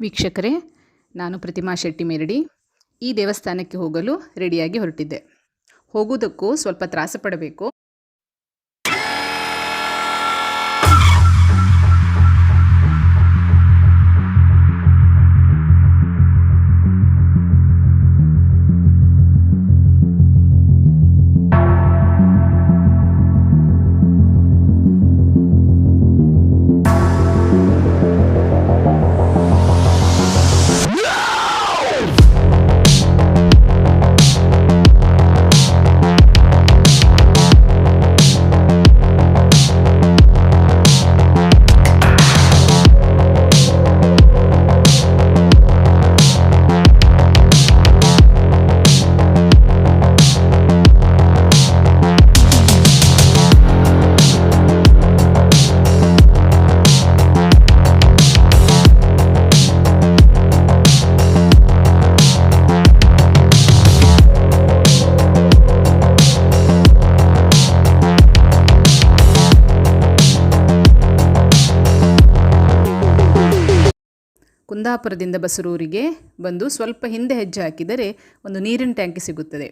ವೀಕ್ಷಕರೇ ನಾನು ಪ್ರತಿಮಾ ಶೆಟ್ಟಿ ಮೇರಡಿ ಈ ದೇವಸ್ಥಾನಕ್ಕೆ ಹೋಗಲು ರೆಡಿಯಾಗಿ ಹೊರಟಿದ್ದೆ. ಹೋಗುವುದಕ್ಕೂ ಸ್ವಲ್ಪ ತ್ರಾಸ ಪಡಬೇಕು ಕುಂದಾಪುರದಿಂದ ಬಸರೂರಿಗೆ ಬಂದು ಸ್ವಲ್ಪ ಹಿಂದೆ ಹೆಜ್ಜೆ ಹಾಕಿದರೆ ಒಂದು ನೀರಿನ ಟ್ಯಾಂಕಿ ಸಿಗುತ್ತದೆ.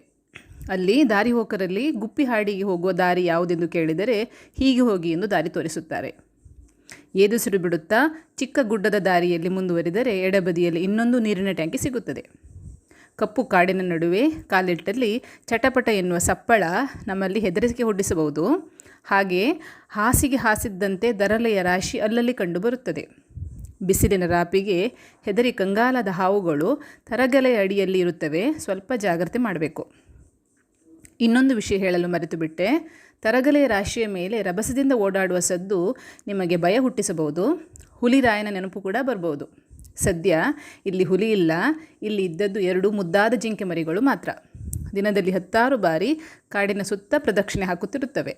ಅಲ್ಲಿ ದಾರಿ ಹೋಕರಲ್ಲಿ ಗುಪ್ಪಿ ಹಾಡಿಗೆ ಹೋಗುವ ದಾರಿ ಯಾವುದೆಂದು ಕೇಳಿದರೆ ಹೀಗೆ ಹೋಗಿ ಎಂದು ದಾರಿ ತೋರಿಸುತ್ತಾರೆ. ಏದುಸಿರು ಬಿಡುತ್ತಾ? ಚಿಕ್ಕ ಗುಡ್ಡದ ದಾರಿಯಲ್ಲಿ ಮುಂದುವರಿದರೆ ಎಡಬದಿಯಲ್ಲಿ ಇನ್ನೊಂದು ನೀರಿನ ಟ್ಯಾಂಕಿ ಸಿಗುತ್ತದೆ. ಕಪ್ಪು ಕಾಡಿನ ನಡುವೆ ಕಾಲಿಟ್ಟಲ್ಲಿ ಚಟಪಟ ಎನ್ನುವ ಸಪ್ಪಳ ನಮ್ಮಲ್ಲಿ ಹೆದರಿಕೆ ಹುಟ್ಟಿಸಬಹುದು. ಹಾಗೆ ಹಾಸಿಗೆ ಹಾಸಿದ್ದಂತೆ ದರಲೆಯ ರಾಶಿ ಅಲ್ಲಲ್ಲಿ ಕಂಡುಬರುತ್ತದೆ ಬಿಸಿಲಿನ ರಾಪಿಗೆ ಹೆದರಿ ಕಂಗಾಲದ ಹಾವುಗಳು ತರಗಲೆಯ ಅಡಿಯಲ್ಲಿ ಇರುತ್ತವೆ. ಸ್ವಲ್ಪ ಜಾಗ್ರತೆ ಮಾಡಬೇಕು. ಇನ್ನೊಂದು ವಿಷಯ ಹೇಳಲು ಮರೆತು ಬಿಟ್ಟೆ ತರಗಲೆಯ ರಾಶಿಯ ಮೇಲೆ ರಭಸದಿಂದ ಓಡಾಡುವ ಸದ್ದು ನಿಮಗೆ ಭಯ ಹುಟ್ಟಿಸಬಹುದು. ಹುಲಿರಾಯನ ನೆನಪು ಕೂಡ ಬರಬಹುದು ಸದ್ಯ ಇಲ್ಲಿ ಹುಲಿ ಇಲ್ಲ. ಇಲ್ಲಿ ಇದ್ದದ್ದು ಎರಡು ಮುದ್ದಾದ ಜಿಂಕೆ ಮರಿಗಳು ಮಾತ್ರ. ದಿನದಲ್ಲಿ ಹತ್ತಾರು ಬಾರಿ ಕಾಡಿನ ಸುತ್ತ ಪ್ರದಕ್ಷಿಣೆ ಹಾಕುತ್ತಿರುತ್ತವೆ.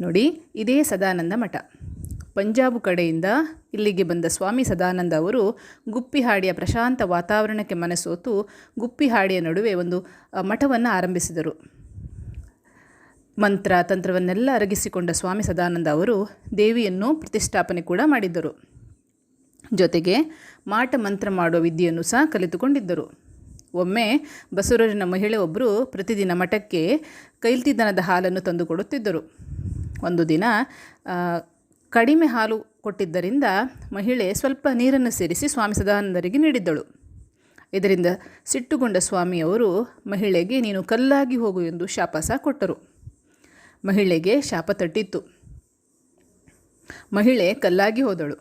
ನೋಡಿ, ಇದೇ ಸದಾನಂದ ಮಠ. ಪಂಜಾಬು ಕಡೆಯಿಂದ ಇಲ್ಲಿಗೆ ಬಂದ ಸ್ವಾಮಿ ಸದಾನಂದ ಅವರು ಗುಪ್ಪಿಹಾಡಿಯ ಪ್ರಶಾಂತ ವಾತಾವರಣಕ್ಕೆ ಮನಸೋತು ಗುಪ್ಪಿಹಾಡಿಯ ನಡುವೆ ಒಂದು ಮಠವನ್ನು ಆರಂಭಿಸಿದರು. ಮಂತ್ರ, ತಂತ್ರವನ್ನೆಲ್ಲ ಅರಗಿಸಿಕೊಂಡ ಸ್ವಾಮಿ ಸದಾನಂದ ಅವರು ದೇವಿಯನ್ನು ಪ್ರತಿಷ್ಠಾಪನೆ ಕೂಡ ಮಾಡಿದ್ದರು. ಜೊತೆಗೆ ಮಾಟ ಮಂತ್ರ ಮಾಡುವ ವಿದ್ಯೆಯನ್ನು ಸಹ ಕಲಿತುಕೊಂಡಿದ್ದರು. ಒಮ್ಮೆ ಬಸವರಾಜನ ಮಹಿಳೆ ಒಬ್ಬರು ಪ್ರತಿದಿನ ಮಠಕ್ಕೆ ಕೈಲ್ತಿದನದ ಹಾಲನ್ನು ತಂದುಕೊಡುತ್ತಿದ್ದರು. ಒಂದು ದಿನ ಕಡಿಮೆ ಹಾಲು ಕೊಟ್ಟಿದ್ದರಿಂದ ಮಹಿಳೆ ಸ್ವಲ್ಪ ನೀರನ್ನು ಸೇರಿಸಿ ಸ್ವಾಮಿ ಸದಾನಂದರಿಗೆ ನೀಡಿದ್ದಳು. ಇದರಿಂದ ಸಿಟ್ಟುಗೊಂಡ ಸ್ವಾಮಿಯವರು ಮಹಿಳೆಗೆ, ನೀನು ಕಲ್ಲಾಗಿ ಹೋಗು ಎಂದು ಶಾಪ ಸಹ ಕೊಟ್ಟರು. ಮಹಿಳೆಗೆ ಶಾಪ ತಟ್ಟಿತ್ತು. ಮಹಿಳೆ ಕಲ್ಲಾಗಿ ಹೋದಳು.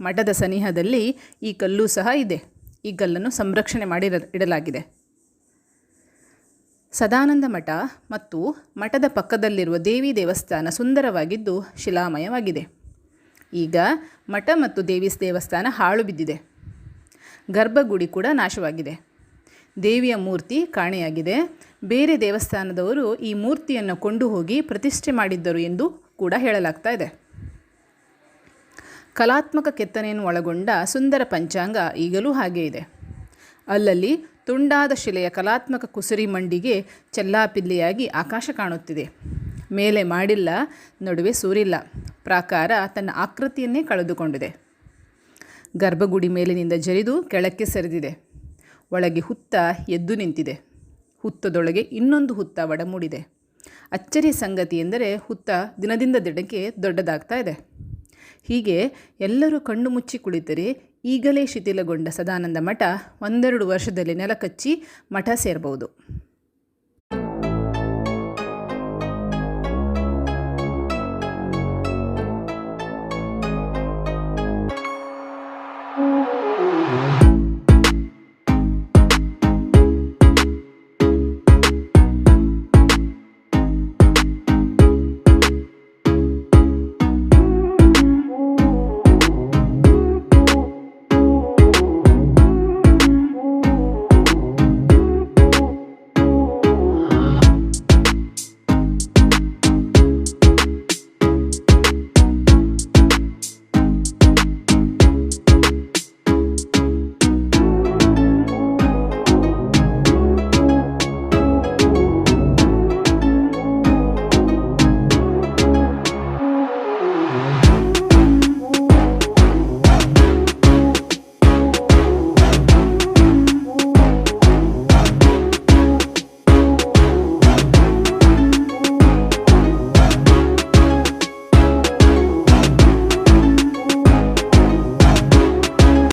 ಮಠದ ಸನಿಹದಲ್ಲಿ ಈ ಕಲ್ಲು ಸಹ ಇದೆ. ಈ ಕಲ್ಲನ್ನು ಸಂರಕ್ಷಣೆ ಮಾಡಿರ, ಇಡಲಾಗಿದೆ. ಸದಾನಂದ ಮಠ ಮತ್ತು ಮಠದ ಪಕ್ಕದಲ್ಲಿರುವ ದೇವಿ ದೇವಸ್ಥಾನ ಸುಂದರವಾಗಿದ್ದು ಶಿಲಾಮಯವಾಗಿದೆ. ಈಗ ಮಠ ಮತ್ತು ದೇವಿ ದೇವಸ್ಥಾನ ಹಾಳು ಬಿದ್ದಿದೆ. ಗರ್ಭಗುಡಿ ಕೂಡ ನಾಶವಾಗಿದೆ. ದೇವಿಯ ಮೂರ್ತಿ ಕಾಣೆಯಾಗಿದೆ. ಬೇರೆ ದೇವಸ್ಥಾನದವರು ಈ ಮೂರ್ತಿಯನ್ನು ಕೊಂಡು ಹೋಗಿ ಪ್ರತಿಷ್ಠೆ ಮಾಡಿದ್ದರು ಎಂದು ಕೂಡ ಹೇಳಲಾಗ್ತಾ ಇದೆ. ಕಲಾತ್ಮಕ ಕೆತ್ತನೆಯನ್ನು ಒಳಗೊಂಡ ಸುಂದರ ಪಂಚಾಂಗ ಈಗಲೂ ಹಾಗೇ ಇದೆ. ಅಲ್ಲಲ್ಲಿ ತುಂಡಾದ ಶಿಲೆಯ ಕಲಾತ್ಮಕ ಕುಸುರಿ ಮಂಡಿಗೆ ಚೆಲ್ಲಾಪಿಲ್ಲಿಯಾಗಿ ಆಕಾಶ ಕಾಣುತ್ತಿದೆ. ಮೇಲೆ ಮಾಡಿಲ್ಲ, ನಡುವೆ ಸೂರಿಲ್ಲ. ಪ್ರಾಕಾರ ತನ್ನ ಆಕೃತಿಯನ್ನೇ ಕಳೆದುಕೊಂಡಿದೆ. ಗರ್ಭಗುಡಿ ಮೇಲಿನಿಂದ ಜರಿದು ಕೆಳಕ್ಕೆ ಸರಿದಿದೆ. ಒಳಗೆ ಹುತ್ತ ಎದ್ದು ನಿಂತಿದೆ. ಹುತ್ತದೊಳಗೆ ಇನ್ನೊಂದು ಹುತ್ತ ಒಡಮೂಡಿದೆ. ಅಚ್ಚರಿಯ ಸಂಗತಿ ಎಂದರೆ ಹುತ್ತ ದಿನದಿಂದ ದಿನಕ್ಕೆ ದೊಡ್ಡದಾಗ್ತಾ ಇದೆ. ಹೀಗೆ ಎಲ್ಲರೂ ಕಣ್ಣು ಮುಚ್ಚಿ ಕುಳಿತರೆ ಈಗಲೇ ಶಿಥಿಲಗೊಂಡ ಸದಾನಂದ ಮಠ ಒಂದೆರಡು ವರ್ಷದಲ್ಲಿ ನೆಲಕಚ್ಚಿ ಮಠ ಸೇರಬಹುದು